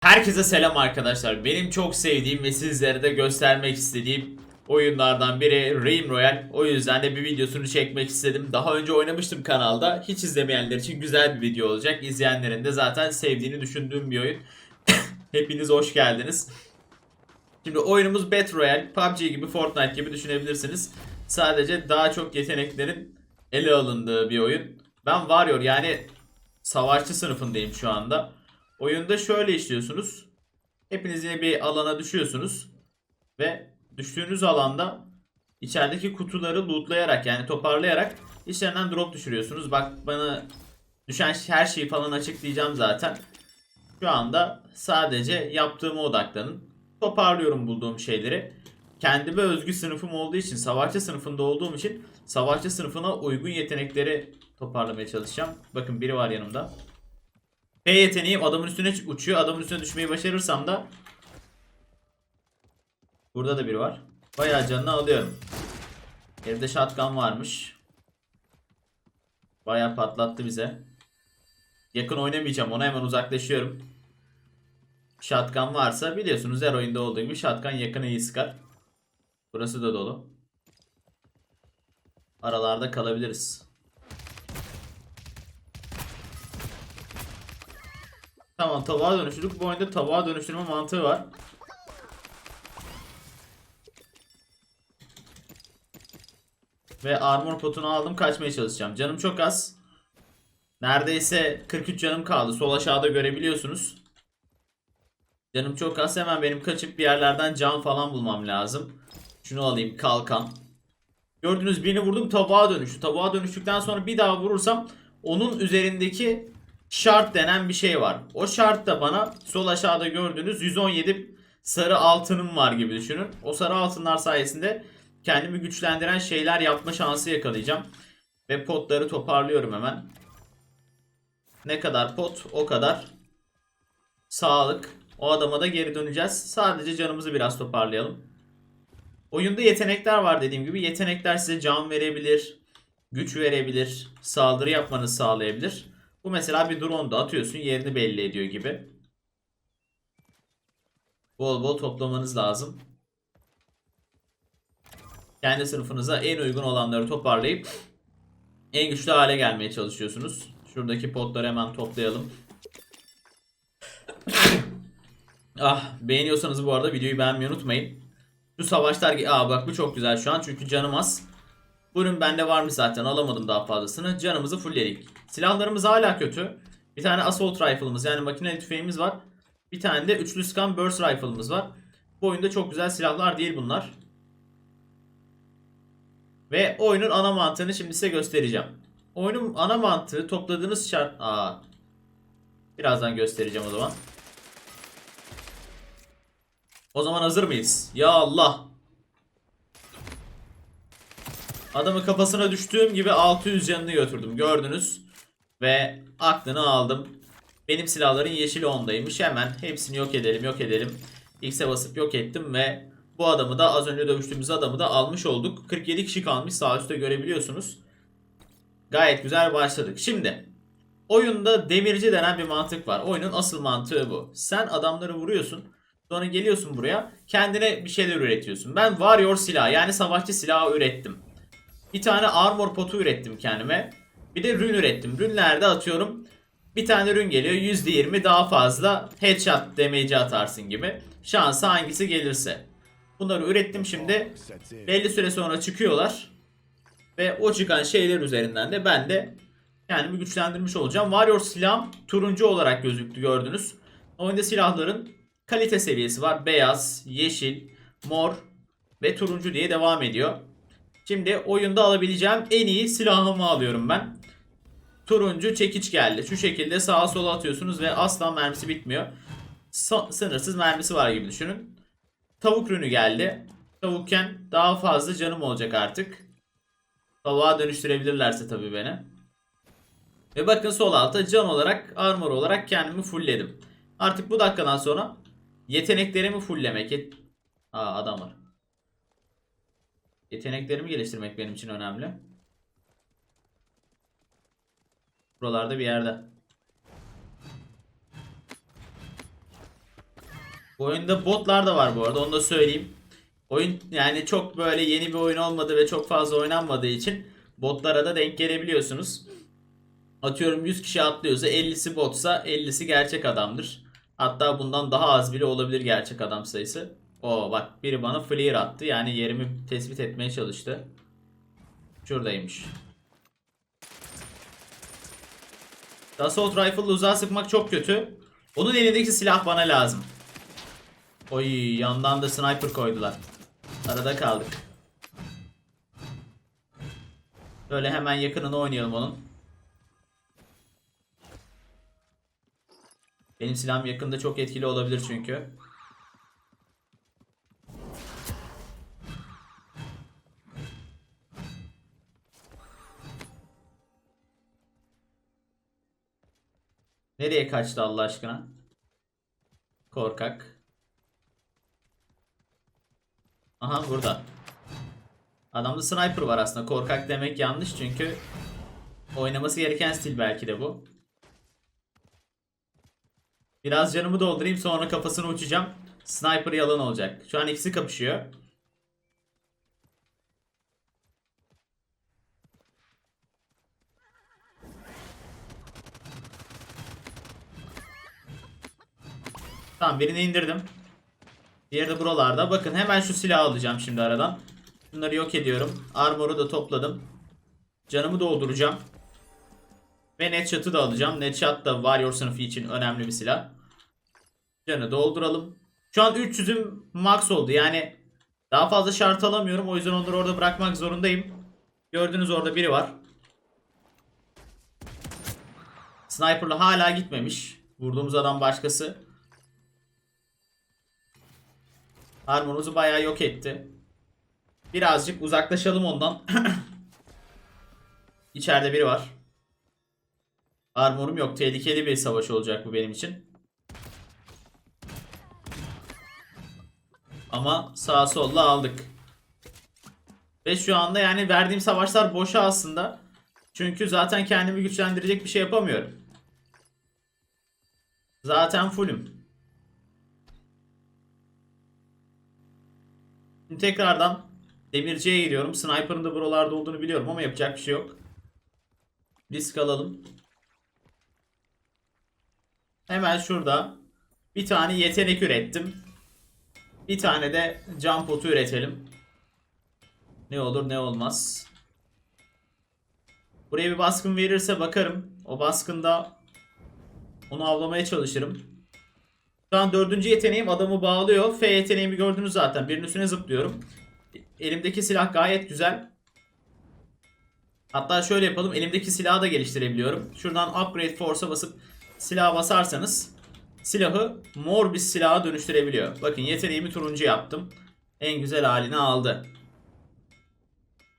Herkese selam arkadaşlar. Benim çok sevdiğim ve sizlere de göstermek istediğim oyunlardan biri Realm Royale. O yüzden de bir videosunu çekmek istedim. Daha önce oynamıştım kanalda. Hiç izlemeyenler için güzel bir video olacak. İzleyenlerin de zaten sevdiğini düşündüğüm bir oyun. Hepiniz hoş geldiniz. Şimdi oyunumuz Battle Royale, PUBG gibi, Fortnite gibi düşünebilirsiniz. Sadece daha çok yeteneklerin ele alındığı bir oyun. Ben Warrior yani savaşçı sınıfındayım şu anda. Oyunda şöyle işliyorsunuz. Hepiniz yine bir alana düşüyorsunuz. Ve düştüğünüz alanda içerideki kutuları lootlayarak yani toparlayarak içlerinden drop düşürüyorsunuz. Bak bana düşen her şeyi falan açıklayacağım zaten. Şu anda sadece yaptığıma odaklanın. Toparlıyorum bulduğum şeyleri. Kendime özgü sınıfım olduğu için, savaşçı sınıfında olduğum için savaşçı sınıfına uygun yetenekleri toparlamaya çalışacağım. Bakın biri var yanımda. P yeteneğim adamın üstüne uçuyor. Adamın üstüne düşmeyi başarırsam da Burada da biri var. Bayağı canını alıyorum. Evde shotgun varmış. Bayağı patlattı bize. Yakın oynamayacağım. Ona hemen uzaklaşıyorum. Shotgun varsa biliyorsunuz her oyunda olduğu gibi shotgun yakını iyi sıkar. Burası da dolu. Aralarda kalabiliriz. Tamam tabağa dönüştürdük. Bu oyunda tabağa dönüştürme mantığı var. Ve armor potunu aldım kaçmaya çalışacağım. Canım çok az. Neredeyse 43 canım kaldı. Sol aşağıda görebiliyorsunuz. Canım çok az. Hemen benim kaçıp bir yerlerden can falan bulmam lazım. Şunu alayım kalkan. Gördüğünüz birini vurdum tabağa dönüştü. Tabağa dönüştükten sonra bir daha vurursam onun üzerindeki şart denen bir şey var. O şart da bana sol aşağıda gördüğünüz 117 sarı altınım var gibi düşünün. O sarı altınlar sayesinde kendimi güçlendiren şeyler yapma şansı yakalayacağım. Ve potları toparlıyorum hemen. Ne kadar pot o kadar sağlık. O adama da geri döneceğiz. Sadece canımızı biraz toparlayalım. Oyunda yetenekler var dediğim gibi. Yetenekler size can verebilir, güç verebilir, saldırı yapmanızı sağlayabilir. Bu mesela bir drone da atıyorsun yerini belli ediyor gibi. Bol bol toplamanız lazım. Kendi sınıfınıza en uygun olanları toparlayıp en güçlü hale gelmeye çalışıyorsunuz. Şuradaki potları hemen toplayalım. ah beğeniyorsanız bu arada videoyu beğenmeyi unutmayın. Şu savaşlar... Aa bak bu çok güzel şu an çünkü canım az. Bu ürün bende varmış zaten alamadım daha fazlasını. Canımızı fullledik. Silahlarımız hala kötü. Bir tane assault rifle'ımız yani makineli tüfeğimiz var. Bir tane de üçlü scan burst rifle'ımız var. Bu oyunda çok güzel silahlar değil bunlar. Ve oyunun ana mantığını şimdi size göstereceğim. Oyunun ana mantığı topladığınız şart... Aa. Birazdan göstereceğim o zaman. O zaman hazır mıyız? Ya Allah. Adamın kafasına düştüğüm gibi 600 canını götürdüm. Gördünüz. Ve aklını aldım. Benim silahların yeşil ondaymış. Hemen hepsini yok edelim yok edelim. X'e basıp yok ettim ve bu adamı da az önce dövüştüğümüz adamı da almış olduk. 47 kişi kalmış sağ üstte görebiliyorsunuz. Gayet güzel başladık. Şimdi oyunda demirci denen bir mantık var. Oyunun asıl mantığı bu. Sen adamları vuruyorsun. Sonra geliyorsun buraya kendine bir şeyler üretiyorsun. Ben warrior silahı yani savaşçı silahı ürettim. Bir tane armor potu ürettim kendime. Bir de rün ürettim. Rünlerde atıyorum. Bir tane rün geliyor %20 daha fazla headshot damage atarsın gibi. Şansa hangisi gelirse. Bunları ürettim şimdi. Belli süre sonra çıkıyorlar. Ve o çıkan şeyler üzerinden de ben de kendimi güçlendirmiş olacağım. Warrior silahım turuncu olarak gözüktü gördünüz. Oyunda silahların kalite seviyesi var. Beyaz, yeşil, mor ve turuncu diye devam ediyor. Şimdi oyunda alabileceğim en iyi silahımı alıyorum ben. Turuncu çekiç geldi. Şu şekilde sağa sola atıyorsunuz ve asla mermisi bitmiyor. Sa- sınırsız mermisi var gibi düşünün. Tavuk rünü geldi. Tavukken daha fazla canım olacak artık. Tavuğa dönüştürebilirlerse tabii beni. Ve bakın sol altta can olarak, armor olarak kendimi fullledim. Artık bu dakikadan sonra yeteneklerimi fulllemek. Aa adam var. Yeteneklerimi geliştirmek benim için önemli. Buralarda bir yerde. Bu oyunda botlar da var bu arada onu da söyleyeyim. Oyun yani çok böyle yeni bir oyun olmadığı ve çok fazla oynanmadığı için botlara da denk gelebiliyorsunuz. Atıyorum 100 kişi atlıyorsa 50'si botsa 50'si gerçek adamdır. Hatta bundan daha az bile olabilir gerçek adam sayısı. O bak biri bana flare attı yani yerimi tespit etmeye çalıştı. Şuradaymış. Assault Rifle'la uzağa sıkmak çok kötü. Onun elindeki silah bana lazım. Oy yandan da sniper koydular. Arada kaldık. Böyle hemen yakınını oynayalım onun. Benim silahım yakında çok etkili olabilir çünkü. Nereye kaçtı Allah aşkına? Korkak. Aha burada. Adamda sniper var aslında. Korkak demek yanlış çünkü oynaması gereken stil belki de bu. Biraz canımı doldurayım sonra kafasını uçacağım. Sniper yalan olacak. Şu an ikisi kapışıyor. Tamam birini indirdim. Diğeri de buralarda. Bakın hemen şu silahı alacağım şimdi aradan. Bunları yok ediyorum. Armor'u da topladım. Canımı dolduracağım. Ve Netshot'ı da alacağım. Netshot da Warrior sınıfı için önemli bir silah. Canı dolduralım. Şu an 300'üm max oldu. Yani daha fazla şart alamıyorum. O yüzden onları orada bırakmak zorundayım. Gördüğünüz orada biri var. Sniper'la hala gitmemiş. Vurduğumuz adam başkası. Armor'umuzu bayağı yok etti. Birazcık uzaklaşalım ondan. İçeride biri var. Armorum yok. Tehlikeli bir savaş olacak bu benim için. Ama sağa solla aldık. Ve şu anda yani verdiğim savaşlar boşa aslında. Çünkü zaten kendimi güçlendirecek bir şey yapamıyorum. Zaten fullüm. Şimdi tekrardan demirciye gidiyorum. Sniper'ın da buralarda olduğunu biliyorum ama yapacak bir şey yok. Risk alalım. Hemen şurada bir tane yetenek ürettim. Bir tane de can potu üretelim. Ne olur ne olmaz. Buraya bir baskın verirse bakarım. O baskında onu avlamaya çalışırım. Şu an dördüncü yeteneğim adamı bağlıyor. F yeteneğimi gördünüz zaten. Birinin üstüne zıplıyorum. Elimdeki silah gayet güzel. Hatta şöyle yapalım. Elimdeki silahı da geliştirebiliyorum. Şuradan Upgrade Force'a basıp silah basarsanız silahı mor bir silaha dönüştürebiliyor. Bakın yeteneğimi turuncu yaptım. En güzel halini aldı.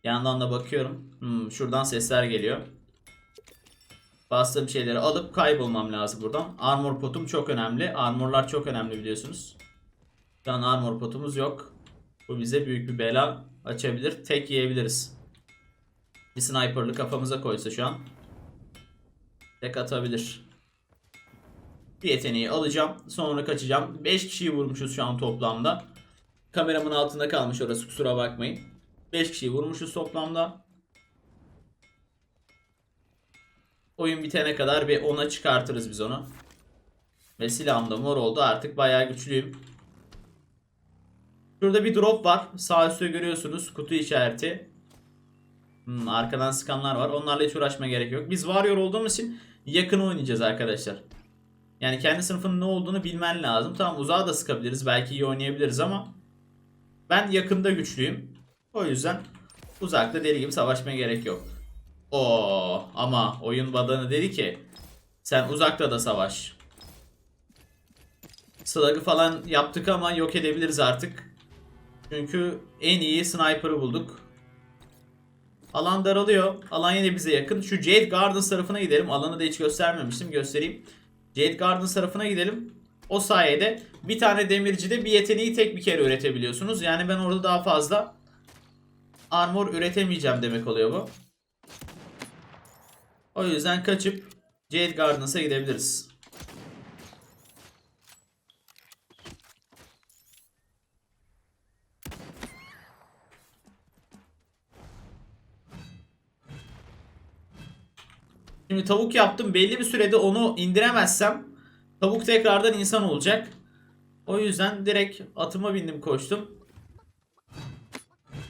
Yandan da bakıyorum. Hmm, şuradan sesler geliyor. Bastığım şeyleri alıp kaybolmam lazım buradan. Armor potum çok önemli. Armorlar çok önemli biliyorsunuz. Şu an armor potumuz yok. Bu bize büyük bir bela açabilir. Tek yiyebiliriz. Bir sniper'lı kafamıza koysa şu an. Tek atabilir. Bir yeteneği alacağım. Sonra kaçacağım. 5 kişiyi vurmuşuz şu an toplamda. Kameramın altında kalmış orası kusura bakmayın. 5 kişiyi vurmuşuz toplamda. Oyun bitene kadar bir 10'a çıkartırız biz onu. Ve silahım da mor oldu. Artık bayağı güçlüyüm. Şurada bir drop var. Sağ üstte görüyorsunuz. Kutu işareti. Hmm, arkadan sıkanlar var. Onlarla hiç uğraşmaya gerek yok. Biz Warrior olduğumuz için yakın oynayacağız arkadaşlar. Yani kendi sınıfının ne olduğunu bilmen lazım. Tamam uzağa da sıkabiliriz. Belki iyi oynayabiliriz ama ben yakında güçlüyüm. O yüzden uzakta deli gibi savaşmaya gerek yok. Oo ama oyun badanı dedi ki sen uzakta da savaş. Slug'ı falan yaptık ama yok edebiliriz artık. Çünkü en iyi sniper'ı bulduk. Alan daralıyor. Alan yine bize yakın. Şu Jade Gardens tarafına gidelim. Alanı da hiç göstermemiştim. Göstereyim. Jade Gardens tarafına gidelim. O sayede bir tane demircide bir yeteneği tek bir kere üretebiliyorsunuz. Yani ben orada daha fazla armor üretemeyeceğim demek oluyor bu. O yüzden kaçıp Jade Garden's'a gidebiliriz. Şimdi tavuk yaptım. Belli bir sürede onu indiremezsem tavuk tekrardan insan olacak. O yüzden direkt atıma bindim koştum.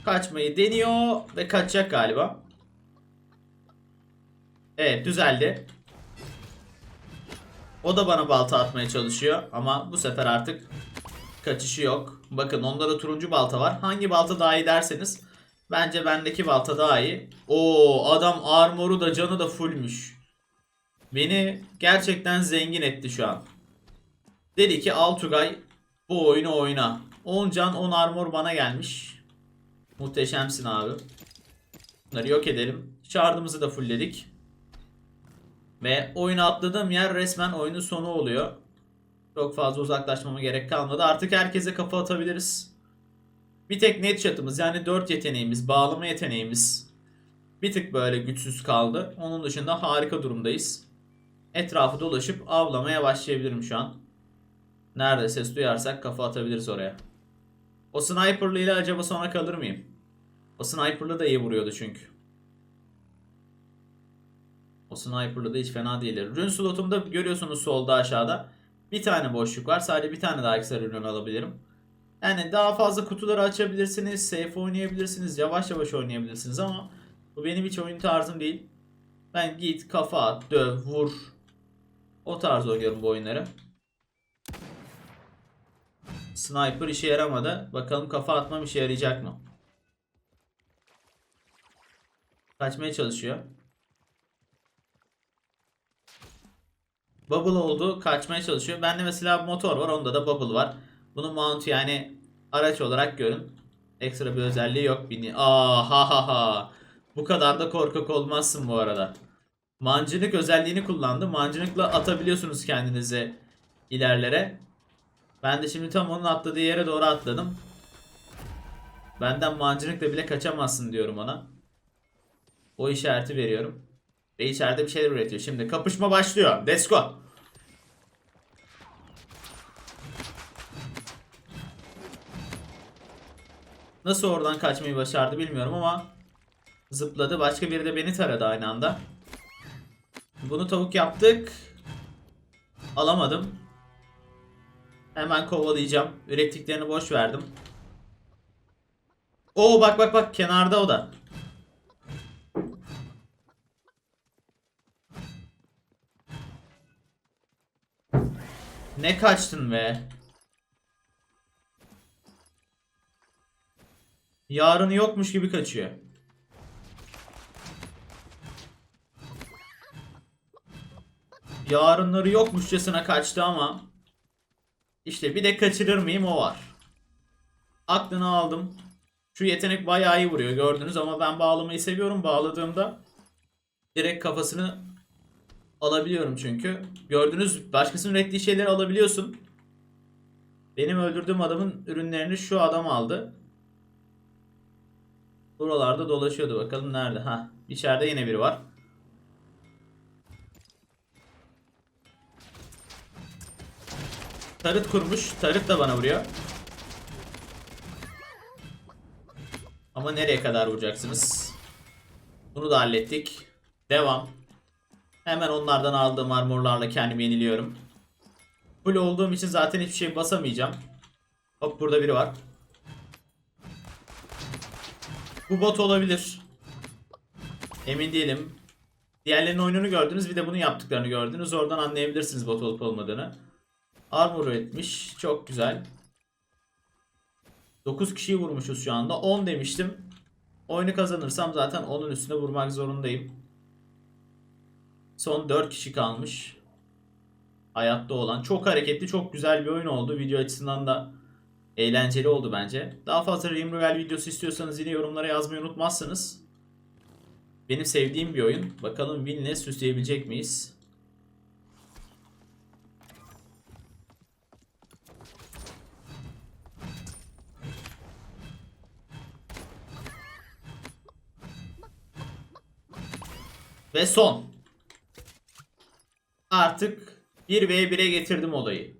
Kaçmayı deniyor ve kaçacak galiba. Evet düzeldi. O da bana balta atmaya çalışıyor ama bu sefer artık kaçışı yok. Bakın onda da turuncu balta var. Hangi balta daha iyi derseniz bence bendeki balta daha iyi. Oo adam armoru da canı da fullmüş. Beni gerçekten zengin etti şu an. Dedi ki Altugay bu oyunu oyna. 10 can 10 armor bana gelmiş. Muhteşemsin abi. Bunları yok edelim. Şardımızı da fullledik. Ve oyuna atladığım yer resmen oyunun sonu oluyor. Çok fazla uzaklaşmama gerek kalmadı. Artık herkese kafa atabiliriz. Bir tek net shot'ımız yani 4 yeteneğimiz, bağlama yeteneğimiz bir tık böyle güçsüz kaldı. Onun dışında harika durumdayız. Etrafı dolaşıp avlamaya başlayabilirim şu an. Nerede ses duyarsak kafa atabiliriz oraya. O sniper'lı ile acaba sonra kalır mıyım? O sniper'lı da iyi vuruyordu çünkü. O sniper'lı da hiç fena değildir. Rune slotumda görüyorsunuz solda aşağıda. Bir tane boşluk var. Sadece bir tane daha ekstra ürün alabilirim. Yani daha fazla kutuları açabilirsiniz. Safe oynayabilirsiniz. Yavaş yavaş oynayabilirsiniz ama bu benim hiç oyun tarzım değil. Ben git kafa at, döv, vur. O tarz oynuyorum bu oyunları. Sniper işe yaramadı. Bakalım kafa atmam işe yarayacak mı? Kaçmaya çalışıyor. Bubble oldu. Kaçmaya çalışıyor. Bende mesela motor var. Onda da bubble var. Bunun mount yani araç olarak görün. Ekstra bir özelliği yok. Bini. Aa ha ha ha. Bu kadar da korkak olmazsın bu arada. Mancınık özelliğini kullandı. Mancınıkla atabiliyorsunuz kendinizi ilerlere. Ben de şimdi tam onun atladığı yere doğru atladım. Benden mancınıkla bile kaçamazsın diyorum ona. O işareti veriyorum. Ve içeride bir şeyler üretiyor. Şimdi kapışma başlıyor. Let's go. Nasıl oradan kaçmayı başardı bilmiyorum ama zıpladı. Başka biri de beni taradı aynı anda. Bunu tavuk yaptık. Alamadım. Hemen kovalayacağım. Ürettiklerini boş verdim. Oo bak bak bak kenarda o da. Ne kaçtın be? Yarını yokmuş gibi kaçıyor. Yarınları yokmuşçasına kaçtı ama işte bir de kaçırır mıyım o var. Aklını aldım. Şu yetenek bayağı iyi vuruyor gördünüz ama ben bağlamayı seviyorum. Bağladığımda direkt kafasını alabiliyorum çünkü. Gördünüz başkasının ürettiği şeyleri alabiliyorsun. Benim öldürdüğüm adamın ürünlerini şu adam aldı. Buralarda dolaşıyordu bakalım nerede. Ha, içeride yine biri var. Tarıt kurmuş. Tarıt da bana vuruyor. Ama nereye kadar vuracaksınız? Bunu da hallettik. Devam. Hemen onlardan aldığım armorlarla kendimi yeniliyorum. Full olduğum için zaten hiçbir şey basamayacağım. Hop burada biri var. Bu bot olabilir. Emin değilim. Diğerlerinin oyununu gördünüz bir de bunu yaptıklarını gördünüz. Oradan anlayabilirsiniz bot olup olmadığını. Armor üretmiş. Çok güzel. 9 kişiyi vurmuşuz şu anda. 10 demiştim. Oyunu kazanırsam zaten onun üstüne vurmak zorundayım. Son 4 kişi kalmış. Hayatta olan. Çok hareketli, çok güzel bir oyun oldu. Video açısından da eğlenceli oldu bence. Daha fazla Rimruel videosu istiyorsanız yine yorumlara yazmayı unutmazsınız. Benim sevdiğim bir oyun. Bakalım winle süsleyebilecek miyiz? Ve son. Artık 1v1'e getirdim olayı.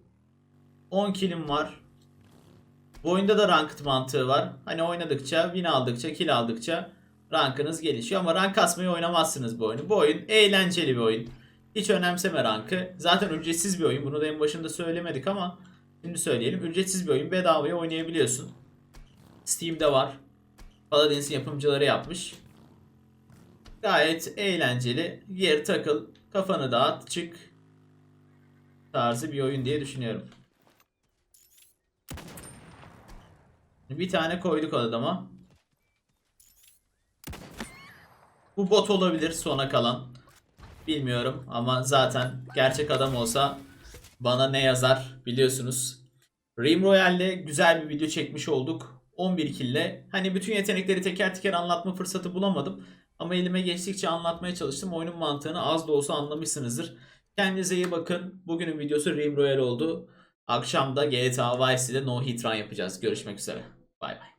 10 kilim var. Bu oyunda da ranked mantığı var. Hani oynadıkça, win aldıkça, kill aldıkça rankınız gelişiyor ama rank kasmayı oynamazsınız bu oyunu. Bu oyun eğlenceli bir oyun. Hiç önemseme rankı. Zaten ücretsiz bir oyun. Bunu da en başında söylemedik ama şimdi söyleyelim. Ücretsiz bir oyun. Bedavaya oynayabiliyorsun. Steam'de var. Paladins'in yapımcıları yapmış. Gayet eğlenceli. Gir takıl. Kafanı dağıt. Çık. Tarzı bir oyun diye düşünüyorum. Bir tane koyduk adama. Bu bot olabilir sona kalan. Bilmiyorum ama zaten gerçek adam olsa bana ne yazar biliyorsunuz. Rim Royale'de güzel bir video çekmiş olduk. 11 kille. Hani bütün yetenekleri teker teker anlatma fırsatı bulamadım. Ama elime geçtikçe anlatmaya çalıştım. Oyunun mantığını az da olsa anlamışsınızdır. Kendinize iyi bakın. Bugünün videosu Rim Royale oldu. Akşam da GTA Vice City'de No Hit Run yapacağız. Görüşmek üzere. Bay bay.